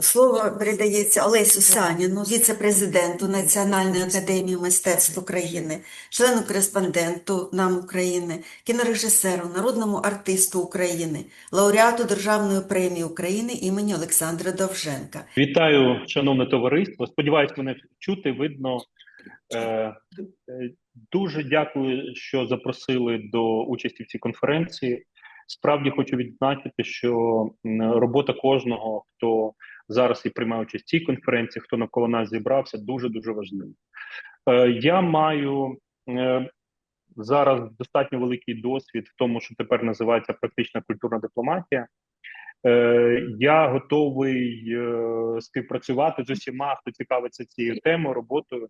Слово передається Олесю Саніну, віце-президенту Національної академії мистецтв України, члену-кореспонденту НАМ України, кінорежисеру, народному артисту України, лауреату Державної премії України імені Олександра Довженка. Вітаю, шановне товариство. Сподіваюсь, мене чути, видно. Е, Дуже дякую, що запросили до участі в цій конференції. Справді хочу відзначити, що робота кожного, хто зараз і в цій конференції, хто навколо нас зібрався, дуже дуже важлива. Е, Я маю е, зараз достатньо великий досвід в тому, що тепер називається практична культурна дипломатія. Е, Я готовий співпрацювати з усіма, хто цікавиться цією темою, роботою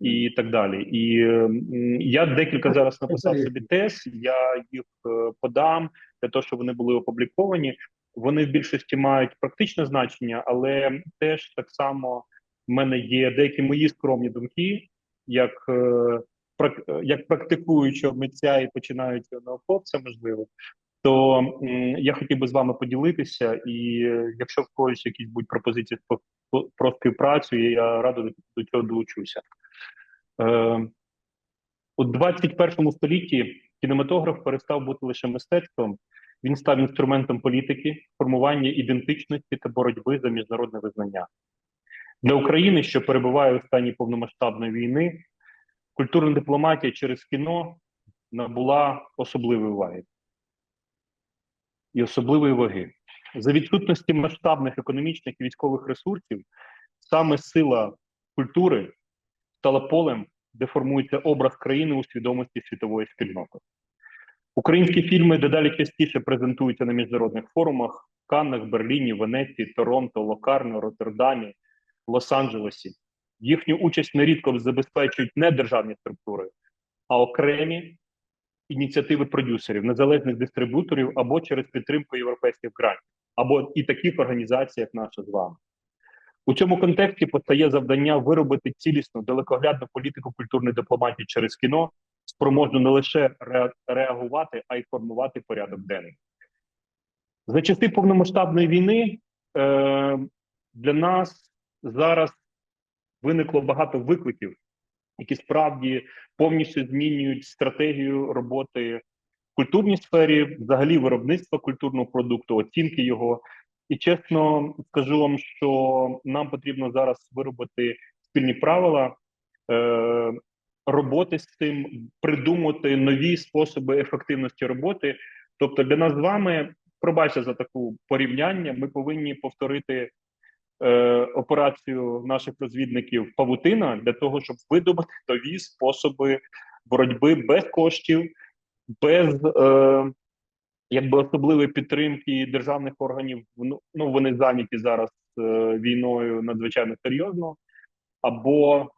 і так далі. І я декілька зараз написав собі тез. Я їх подам для того, щоб вони були опубліковані. Вони в більшості мають практичне значення, але теж так само в мене є деякі мої скромні думки, як, е, як практикуючого митця і починаючого науковця, можливо. То я хотів би з вами поділитися, і е, якщо в когось якісь будуть пропозиції про, співпрацю, я радо до, до цього долучуся. Е, у 21 столітті кінематограф перестав бути лише мистецтвом, він став інструментом політики, формування ідентичності та боротьби за міжнародне визнання. Для України, що перебуває у стані повномасштабної війни, культурна дипломатія через кіно набула особливої уваги і особливої ваги. За відсутності масштабних економічних і військових ресурсів, саме сила культури стала полем, де формується образ країни у свідомості світової спільноти. Українські фільми дедалі частіше презентуються на міжнародних форумах в Каннах, Берліні, Венеції, Торонто, Локарно, Роттердамі, Лос-Анджелесі. Їхню участь нерідко забезпечують не державні структури, а окремі ініціативи продюсерів, незалежних дистрибуторів або через підтримку європейських грантів, або і таких організацій, як наша з вами. У цьому контексті постає завдання виробити цілісну далекоглядну політику культурної дипломатії через кіно, спроможну не лише реагувати, а й формувати порядок денний. За часи повномасштабної війни е, для нас зараз виникло багато викликів, які справді повністю змінюють стратегію роботи в культурній сфері, взагалі виробництва культурного продукту, оцінки його. І чесно скажу вам, що нам потрібно зараз виробити спільні правила е, роботи з цим, придумати нові способи ефективності роботи. Тобто, для нас з вами, пробачте за таку порівняння, ми повинні повторити е, операцію наших розвідників Павутина для того, щоб видобути нові способи боротьби без коштів, без е, якби особливої підтримки державних органів. Ну, ну вони зайняті зараз е, війною надзвичайно серйозно, або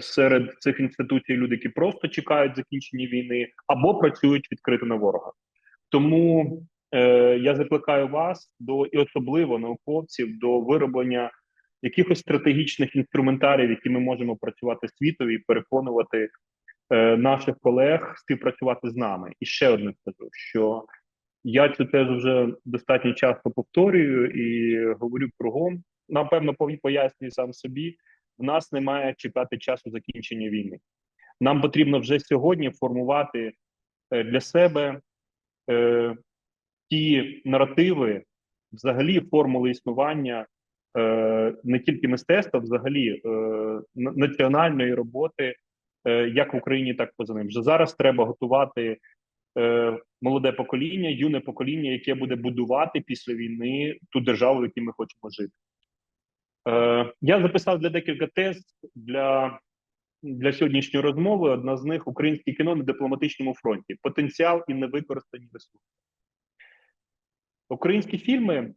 серед цих інституцій люди, які просто чекають закінчення війни, або працюють відкрито на ворога. Тому е, я закликаю вас до і особливо науковців до вироблення якихось стратегічних інструментарів, які ми можемо працювати світові і переконувати е, наших колег співпрацювати з нами. І ще одне скажу, що я цю тезу вже достатньо часто повторюю і говорю кругом. Напевно, пояснюю сам собі. В нас немає чекати часу закінчення війни. Нам потрібно вже сьогодні формувати е, для себе е, ті наративи, взагалі формули існування е, не тільки мистецтва, взагалі е, національної роботи, е, як в Україні, так поза ним. Вже зараз треба готувати е, молоде покоління, юне покоління, яке буде будувати після війни ту державу, в якій ми хочемо жити. Е, я записав для декілька тез для, для сьогоднішньої розмови. Одна з них українське кіно на дипломатичному фронті. Потенціал і невикористані ресурси. Українські фільми,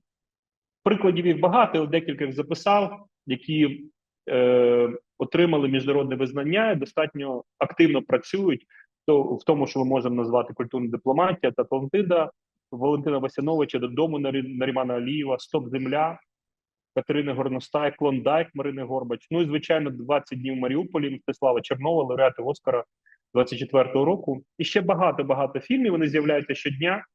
прикладів їх багато, я декілька їх записав, які е, отримали міжнародне визнання і достатньо активно працюють то, в тому, що ми можемо назвати культурна дипломатія та Атлантида, Валентина Васяновича, додому Нарімана Алієва, Стоп Земля, Катерини Горностай, Клондайк Марини Горбач. Ну і звичайно, 20 днів в Маріуполі Мстислава Чернова, лауреати Оскара 24-го року. І ще багато багато фільмів. Вони з'являються щодня.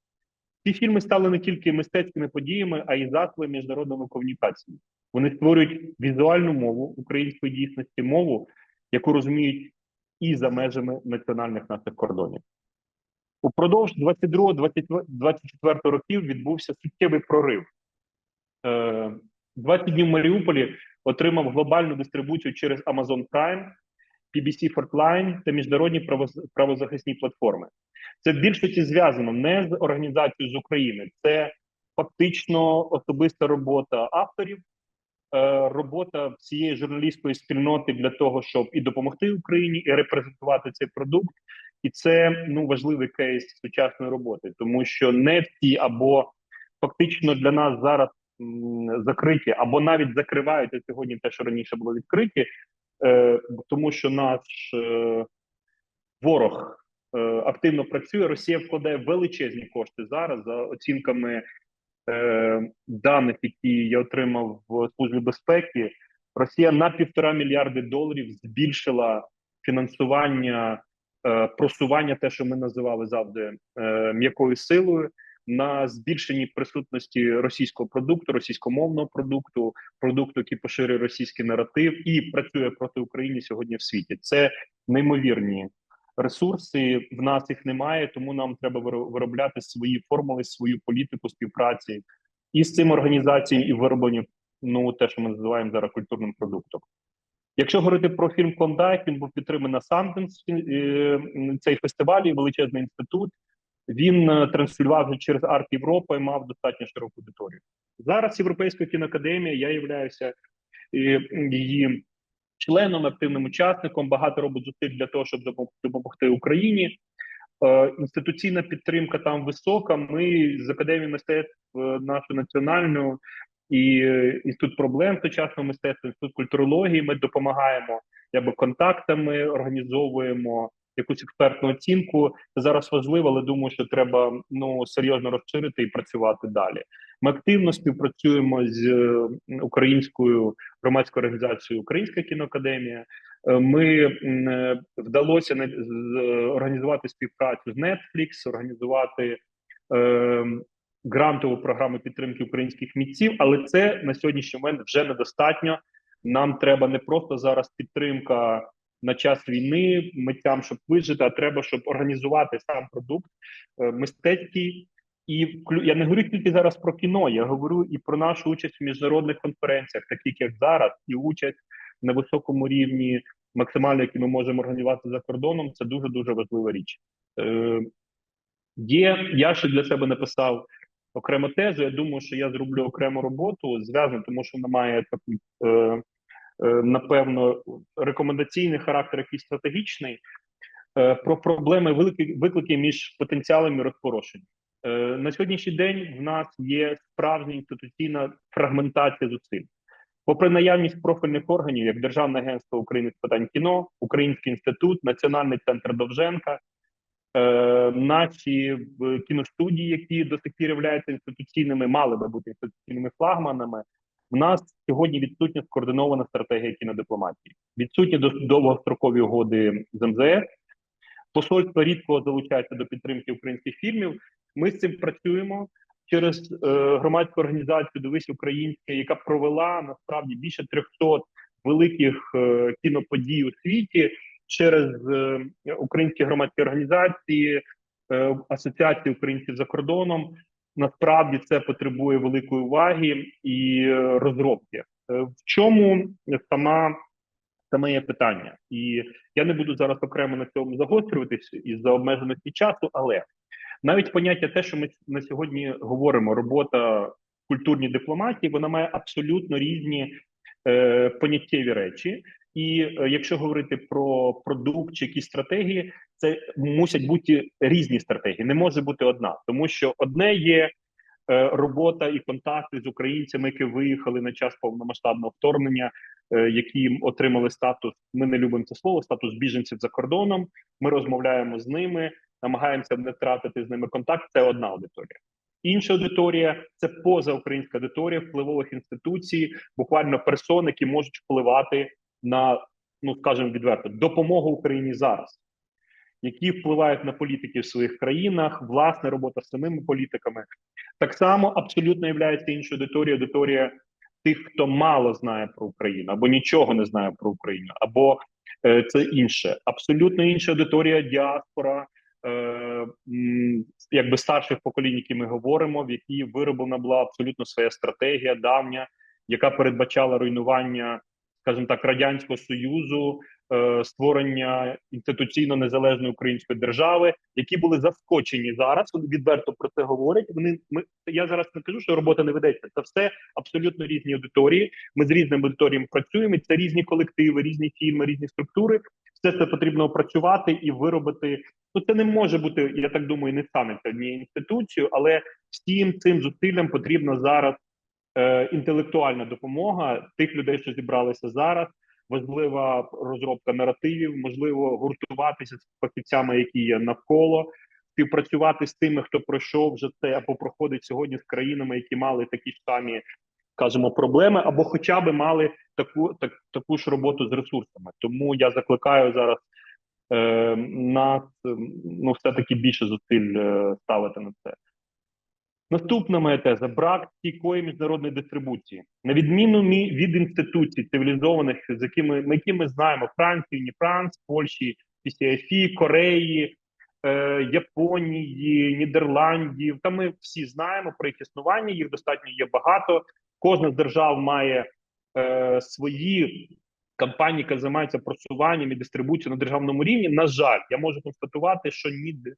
Ці фільми стали не тільки мистецькими подіями, а й засобами міжнародної комунікації. Вони створюють візуальну мову української дійсності, мову, яку розуміють і за межами національних наших кордонів. Упродовж 22-24 років відбувся суттєвий прорив. Е, 20 днів в Маріуполі отримав глобальну дистрибуцію через Amazon Prime, PBC Fortline та міжнародні правоз- правозахисні платформи. Це в більшості зв'язано не з організацією з України, це фактично особиста робота авторів, е, робота всієї журналістської спільноти для того, щоб і допомогти Україні, і репрезентувати цей продукт. І це ну важливий кейс сучасної роботи, тому що не всі або фактично для нас зараз закриті, або навіть закриваються сьогодні те, що раніше було відкриті, е, тому що наш е, ворог е, активно працює. Росія вкладає величезні кошти зараз за оцінками е, даних, які я отримав в службі безпеки. Росія на півтора мільярди доларів збільшила фінансування е, просування, те, що ми називали завжди е, м'якою силою, на збільшенні присутності російського продукту, російськомовного продукту, продукту, який поширює російський наратив і працює проти України сьогодні в світі. Це неймовірні ресурси. В нас їх немає, тому нам треба виробляти свої формули, свою політику співпраці і з цим організацією, і вироблені ну те, що ми називаємо зараз культурним продуктом. Якщо говорити про фільм Клондайк, він був підтриманий на Санденс, е, цей фестиваль, і величезний інститут. Він е, транслював через Арт Європа і мав достатньо широку аудиторію. Зараз Європейська кіноакадемія, я являюся її членом, активним учасником. Багато робить зусиль для того, щоб допом- допомогти Україні. Е, Інституційна підтримка там висока. Ми з академії мистецтв е, нашу національну і інститут проблем сучасного мистецтва, інститут культурології. Ми допомагаємо якби контактами, організовуємо якусь експертну оцінку. Зараз важливо, але думаю, що треба ну серйозно розширити і працювати далі. Ми активно співпрацюємо з е, українською громадською організацією Українська кіноакадемія. Е, Ми е, вдалося організувати співпрацю з Netflix, організувати е, грантову програму підтримки українських митців, але це на сьогоднішній момент вже недостатньо. Нам треба не просто зараз підтримка на час війни митцям, щоб вижити, а треба, щоб організувати сам продукт е, мистецький. І я не говорю тільки зараз про кіно, я говорю і про нашу участь в міжнародних конференціях, таких як зараз, і участь на високому рівні, максимально, які ми можемо організувати за кордоном. Це дуже дуже важлива річ. Е, Є, я ще для себе написав окрему тезу. Я думаю, що я зроблю окрему роботу зв'язану, тому що вона має такий, е, е, напевно, рекомендаційний характер, який стратегічний, е, про проблеми великі виклики між потенціалами розпорошення. Е, на сьогоднішній день в нас є справжня інституційна фрагментація зусиль. Попри наявність профільних органів, як Державне агентство України з питань кіно, Український інститут, Національний центр Довженка, е, наші кіностудії, які до сих пір являються інституційними, мали би бути інституційними флагманами. В нас сьогодні відсутня скоординована стратегія кінодипломатії, відсутні довгострокові угоди з МЗС. Посольство рідко залучається до підтримки українських фільмів. Ми з цим працюємо через е, громадську організацію Дивись Українське, яка провела насправді більше 300 великих е, кіноподій у світі через е, українські громадські організації, е, асоціації українців за кордоном. Насправді це потребує великої уваги і е, розробки. Е, В чому сама саме є питання? І я не буду зараз окремо на цьому загострюватись із-за обмеженості часу, але навіть поняття те, що ми на сьогодні говоримо, робота культурній дипломатії, вона має абсолютно різні е, поняттєві речі. І е, якщо говорити про продукт чи якісь стратегії, це мусять бути різні стратегії, не може бути одна, тому що одне є е, робота і контакти з українцями, які виїхали на час повномасштабного вторгнення, е, які отримали статус. Ми не любимо це слово, статус біженців за кордоном. Ми розмовляємо з ними, намагаємося не втратити з ними контакт. Це одна аудиторія. Інша аудиторія це позаукраїнська аудиторія впливових інституцій, буквально персон, які можуть впливати на, ну скажімо відверто, допомогу Україні зараз, які впливають на політики в своїх країнах, власне робота з самими політиками. Так само абсолютно є іншою аудиторією, аудиторія тих, хто мало знає про Україну, або нічого не знає про Україну, або е, це інше, абсолютно інша аудиторія, діаспора, е, якби старших поколінь, які ми говоримо, в якій вироблена була абсолютно своя стратегія давня, яка передбачала руйнування, скажімо так, радянського союзу, е, створення інституційно незалежної української держави, які були заскочені зараз. Вони відверто про це говорять. Вони ми я зараз не кажу, що робота не ведеться. Це все абсолютно різні аудиторії. Ми з різними аудиторіями працюємо. Це різні колективи, різні фільми, різні структури. Все це потрібно опрацювати і виробити. Ну це не може бути. Я так думаю, не станеться однією інституцією, але всім цим зусиллям потрібна зараз інтелектуальна допомога тих людей, що зібралися зараз. Важлива розробка наративів, можливо, гуртуватися з фахівцями, які є навколо, співпрацювати з тими, хто пройшов вже це або проходить сьогодні з країнами, які мали такі ж самі, скажімо, проблеми, або хоча б мали таку так, таку ж роботу з ресурсами. Тому я закликаю зараз е, нас ну все таки більше зусиль е, ставити на це. Наступна моя теза: брак стійкої міжнародної дистрибуції, на відміну мі- від інституцій цивілізованих, з якими ми, які ми знаємо Франції, Ні Франц, Польщі, PCIFI, Кореї, е, Японії, Нідерландів. Та ми всі знаємо про їх існування. Їх достатньо є багато. Кожна з держав має е, свої компанії, які займаються просуванням і дистрибуцією на державному рівні. На жаль, я можу констатувати, що ні е,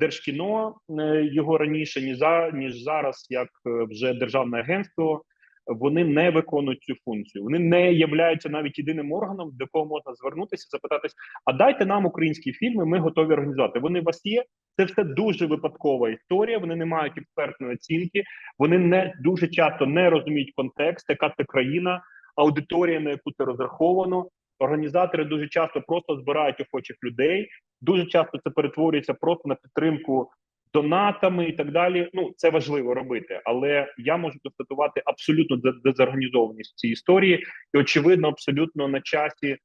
Держкіно е, його раніше, ні за ніж зараз, як е, вже державне агентство. Вони не виконують цю функцію. Вони не являються навіть єдиним органом, до кого можна звернутися, запитатись: а дайте нам українські фільми, ми готові організувати. Вони у вас є. Це все дуже випадкова історія. Вони не мають експертної оцінки. Вони не дуже часто не розуміють контекст, яка це країна, аудиторія, на яку це розраховано. Організатори дуже часто просто збирають охочих людей. Дуже часто це перетворюється просто на підтримку донатами і так далі. Ну це важливо робити, але я можу констатувати абсолютно де- дезорганізованість цій історії, і очевидно, абсолютно на часі,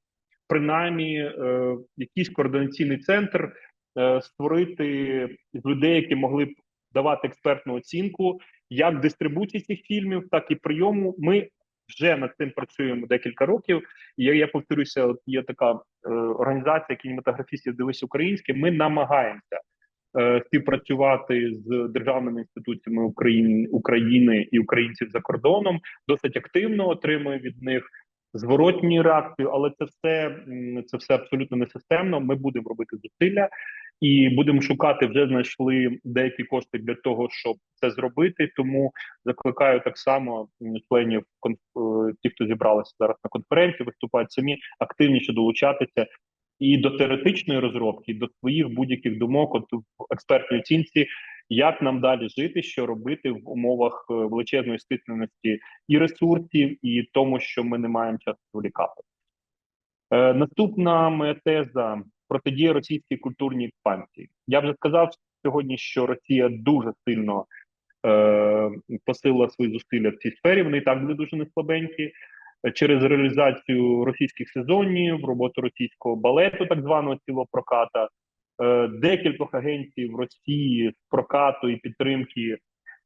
принаймні, е, якийсь координаційний центр е, створити людей, які могли б давати експертну оцінку як дистрибуції цих фільмів, так і прийому. Ми вже над цим працюємо декілька років. І я, я повторюся, от є така е, організація кінематографістів Дивись українське. Ми намагаємося е, співпрацювати з державними інституціями України, України і українців за кордоном. Досить активно отримує від них зворотні реакцію, але це все це все абсолютно не системно. Ми будемо робити зусилля і будемо шукати. Вже знайшли деякі кошти для того, щоб це зробити. Тому закликаю так само членів е, ті, хто зібралися зараз на конференції, виступають самі активніше долучатися і до теоретичної розробки, і до своїх будь-яких думок, от в експертній оцінці, як нам далі жити, що робити в умовах е, величезної стисленості і ресурсів, і тому, що ми не маємо часу зволікати. Е, наступна моя теза протидія російській культурній експансії. Я вже сказав сьогодні, що Росія дуже сильно е, посилила свої зусилля в цій сфері. Вони і так були дуже неслабенькі. Через реалізацію російських сезонів, роботу російського балету, так званого цілого проката, е, декількох агенцій в Росії з прокату і підтримки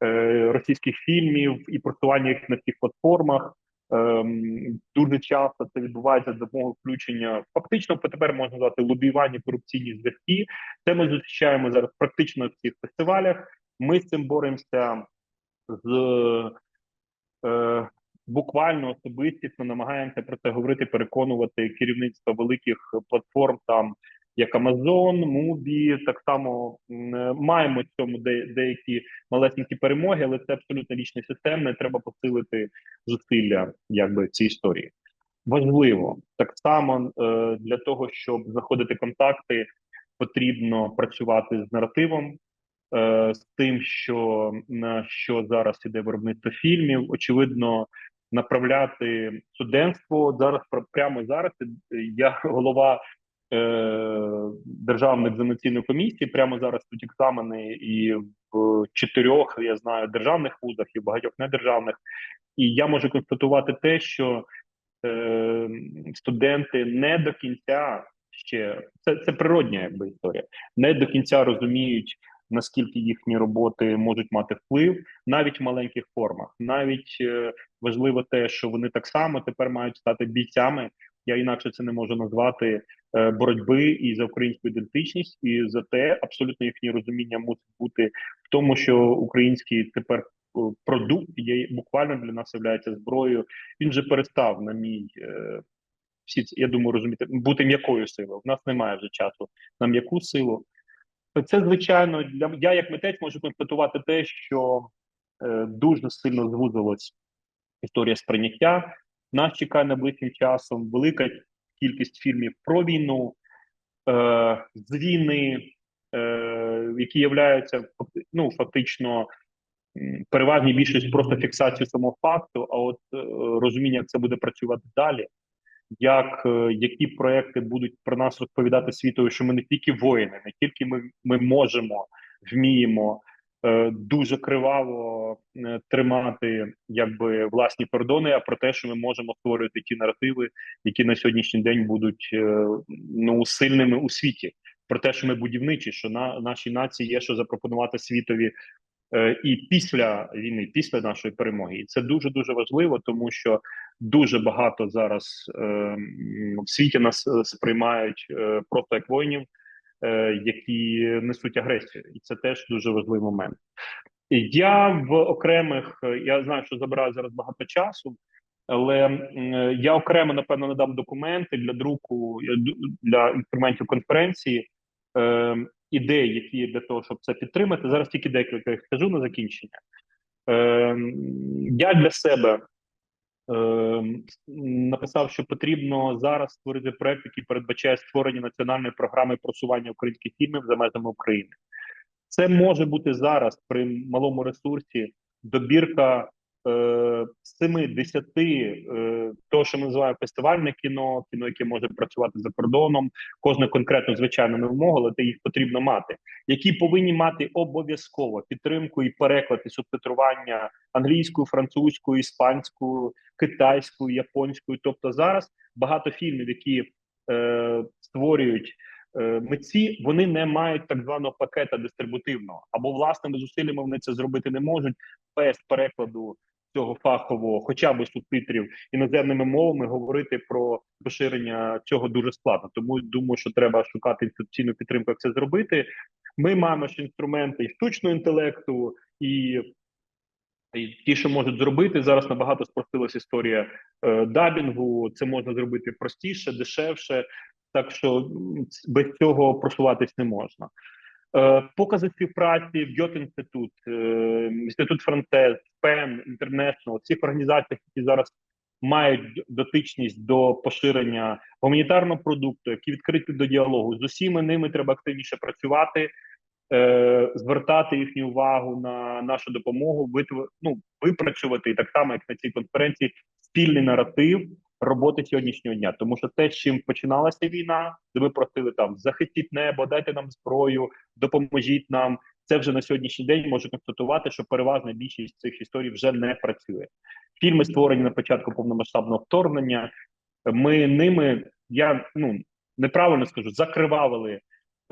е, російських фільмів і просування їх на всіх платформах. Ем, дуже часто це відбувається за допомогою включення. Фактично, тепер можна назвати лобіювання корупційні зв'язки. Це ми зустрічаємо зараз практично в всіх фестивалях. Ми з цим боремося з е, буквально особистісно намагаємося про це говорити, переконувати керівництво великих платформ, там як Amazon, Mubi, так само м, маємо в цьому де, деякі малесенькі перемоги, але це абсолютно річна система. і Треба посилити зусилля, якби в цій історії. Важливо так само е, для того, щоб знаходити контакти, потрібно працювати з наративом, е, з тим, що на що зараз іде виробництво фільмів. Очевидно, направляти студентство. Зараз пр- прямо зараз е, я голова е, державної екзаменаційної комісії. Прямо зараз тут екзамени і в чотирьох я знаю державних вузах і в багатьох недержавних. І я можу констатувати те, що е, студенти не до кінця ще це, це природня якби історія, не до кінця розуміють наскільки їхні роботи можуть мати вплив, навіть в маленьких формах. Навіть е, важливо те, що вони так само тепер мають стати бійцями. Я інакше це не можу назвати е, боротьби і за українську ідентичність, і за те, абсолютно їхнє розуміння мусить бути в тому, що український тепер е, продукт є буквально для нас являється зброєю. Він вже перестав на мій е, всі я думаю, розуміти бути м'якою силою. У нас немає вже часу на м'яку силу. Це звичайно для я, як митець, можу констатувати те, що е, дуже сильно звузилась історія сприйняття. Нас чекає найближчим часом велика кількість фільмів про війну, е, з війни, е, які являються ну, фактично м, переважній більшість просто фіксацію самого факту, а от е, розуміння, як це буде працювати далі, як е, які проекти будуть про нас розповідати світові, що ми не тільки воїни, не тільки ми, ми можемо, вміємо дуже криваво е, тримати якби власні кордони, а про те, що ми можемо створювати ті наративи, які на сьогоднішній день будуть е, ну сильними у світі. Про те, що ми будівничі, що на нашій нації є що запропонувати світові е, і після війни, після нашої перемоги, і це дуже дуже важливо, тому що дуже багато зараз е, в світі нас е, сприймають е, просто як воїнів, е, які несуть агресію, і це теж дуже важливий момент. Я в окремих е, я знаю, що забираю зараз багато часу. Але е, я окремо напевно надам документи для друку для інструментів конференції, е, ідеї, які є для того, щоб це підтримати. Зараз тільки декілька їх скажу на закінчення. Е, я для себе е, написав, що потрібно зараз створити проект, який передбачає створення національної програми просування українських фільмів за межами України. Це може бути зараз при малому ресурсі добірка 7-10 е, того, що ми називаємо фестивальне кіно, кіно, яке може працювати за кордоном, кожне конкретно звичайно не вимога, але те їх потрібно мати, які повинні мати обов'язково підтримку і переклад і субтитрування англійською, французькою, іспанською, китайською, японською. Тобто зараз багато фільмів, які е, створюють е, митці, вони не мають так званого пакета дистрибутивного. Або власними зусиллями вони це зробити не можуть без перекладу цього фахового, хоча б субтитрів іноземними мовами, говорити про поширення цього дуже складно. Тому думаю, що треба шукати інституційну підтримку, як це зробити. Ми маємо ще інструменти і штучного інтелекту, і і ті, що можуть зробити зараз, набагато спростилась історія е, дабінгу. Це можна зробити простіше, дешевше. Так що без цього просуватись не можна. Е, покази співпраці в Гьот інститут, е, інститут Францез, ПЕН, Інтернешнл, цих організаціях, які зараз мають дотичність до поширення гуманітарного продукту, які відкриті до діалогу. З усіма ними треба активніше працювати е, звертати їхню увагу на нашу допомогу, ну, випрацювати так само, як на цій конференції, спільний наратив роботи сьогоднішнього дня. Тому що те, чим починалася війна, де ми просили там захистіть небо, дайте нам зброю, допоможіть нам. Це вже на сьогоднішній день можу констатувати, що переважна більшість цих історій вже не працює. Фільми створені на початку повномасштабного вторгнення. Ми ними я ну неправильно скажу, закривавили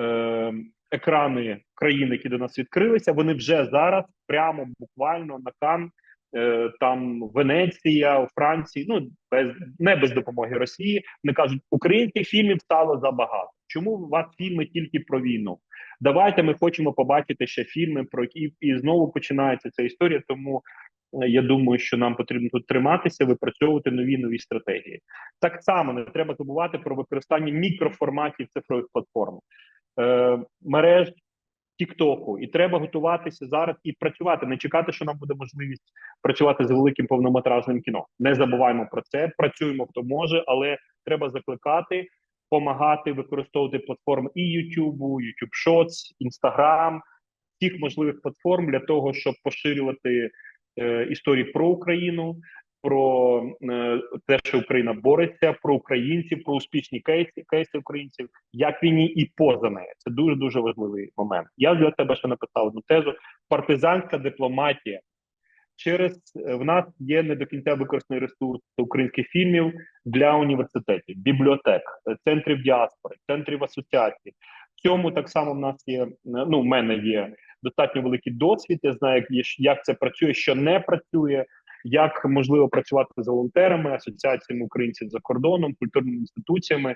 е, екрани країн, які до нас відкрилися. Вони вже зараз прямо буквально на кан. Е, Там Венеція, Франції, ну без не без допомоги Росії. Вони кажуть, українських фільмів стало забагато. Чому у вас фільми тільки про війну? Давайте ми хочемо побачити ще фільми про які і знову починається ця історія. Тому е, я думаю, що нам потрібно тут триматися, випрацьовувати нові нові стратегії. Так само не треба забувати про використання мікроформатів цифрових платформ, е, мереж Тіктоку. І треба готуватися зараз і працювати, не чекати, що нам буде можливість працювати з великим повнометражним кіно. Не забуваємо про це. Працюємо хто може, але треба закликати, допомагати використовувати платформи і YouTube, YouTube Shorts, Instagram, всіх можливих платформ для того, щоб поширювати е, історії про Україну, про е, те, що Україна бореться, про українців, про успішні кейси, кейси українців, як війні і поза нею. Це дуже дуже важливий момент. Я для тебе ще написав одну тезу: партизанська дипломатія. Через е, в нас є не до кінця використаний ресурс українських фільмів для університетів, бібліотек, е, центрів діаспори, центрів асоціацій. В цьому так само в нас є. Ну, в мене є достатньо великий досвід. Я знаю, як це працює, що не працює, як можливо працювати з волонтерами, асоціаціями українців за кордоном, культурними інституціями.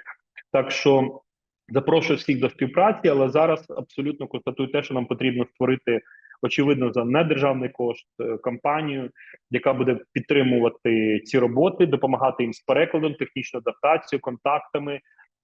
Так що запрошую всіх до співпраці, але зараз абсолютно констатую те, що нам потрібно створити очевидно за недержавний кошт е, компанію, яка буде підтримувати ці роботи, допомагати їм з перекладом, технічною адаптацією, контактами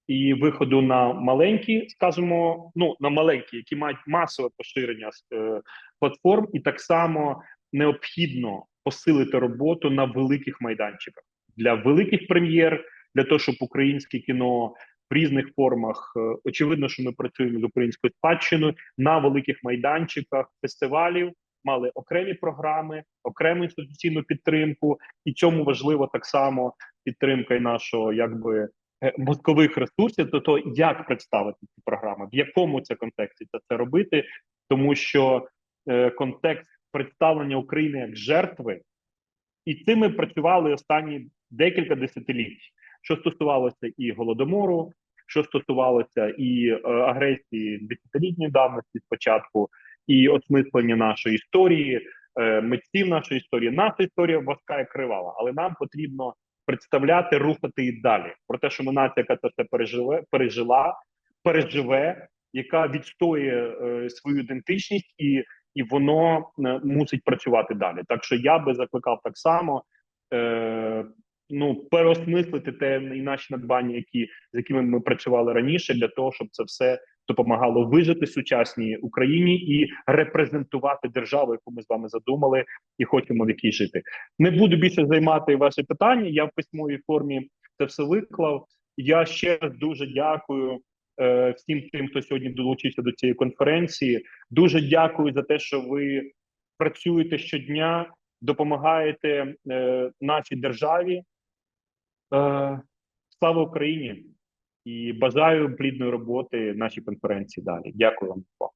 і виходу на маленькі, скажімо, ну на маленькі, які мають масове поширення е, платформ, і так само необхідно посилити роботу на великих майданчиках для великих прем'єр, для того, щоб українське кіно в різних формах е, очевидно, що ми працюємо з українською спадщиною на великих майданчиках фестивалів. Мали окремі програми, окрему інституційну підтримку, і цьому важливо так само підтримка і нашого якби е, мозкових ресурсів, то то як представити ці програми, в якому це контексті це, це робити, тому що е, контекст представлення України як жертви, і цим ми працювали останні декілька десятиліть, що стосувалося і голодомору, що стосувалося і е, агресії десятилітньої давності спочатку, і осмислення нашої історії, е, митців нашої історії. Наша історія важка і кривава, але нам потрібно представляти, рухати і далі. Про те, що ми нація, яка це все переживе, пережила, переживе, яка відстоює е, свою ідентичність, і, і воно е, мусить працювати далі. Так що я би закликав так само. Е, Ну, переосмислити те і наші надбання, які з якими ми працювали раніше, для того, щоб це все допомагало вижити сучасній Україні і репрезентувати державу, яку ми з вами задумали, і хочемо в якій жити. Не буду більше займати ваші питання. Я в письмовій формі це все виклав. Я ще раз дуже дякую всім тим, хто сьогодні долучився до цієї конференції. Дуже дякую за те, що ви працюєте щодня, допомагаєте е, нашій державі. Е, слава Україні і бажаю плідної роботи нашій конференції далі. Дякую вам.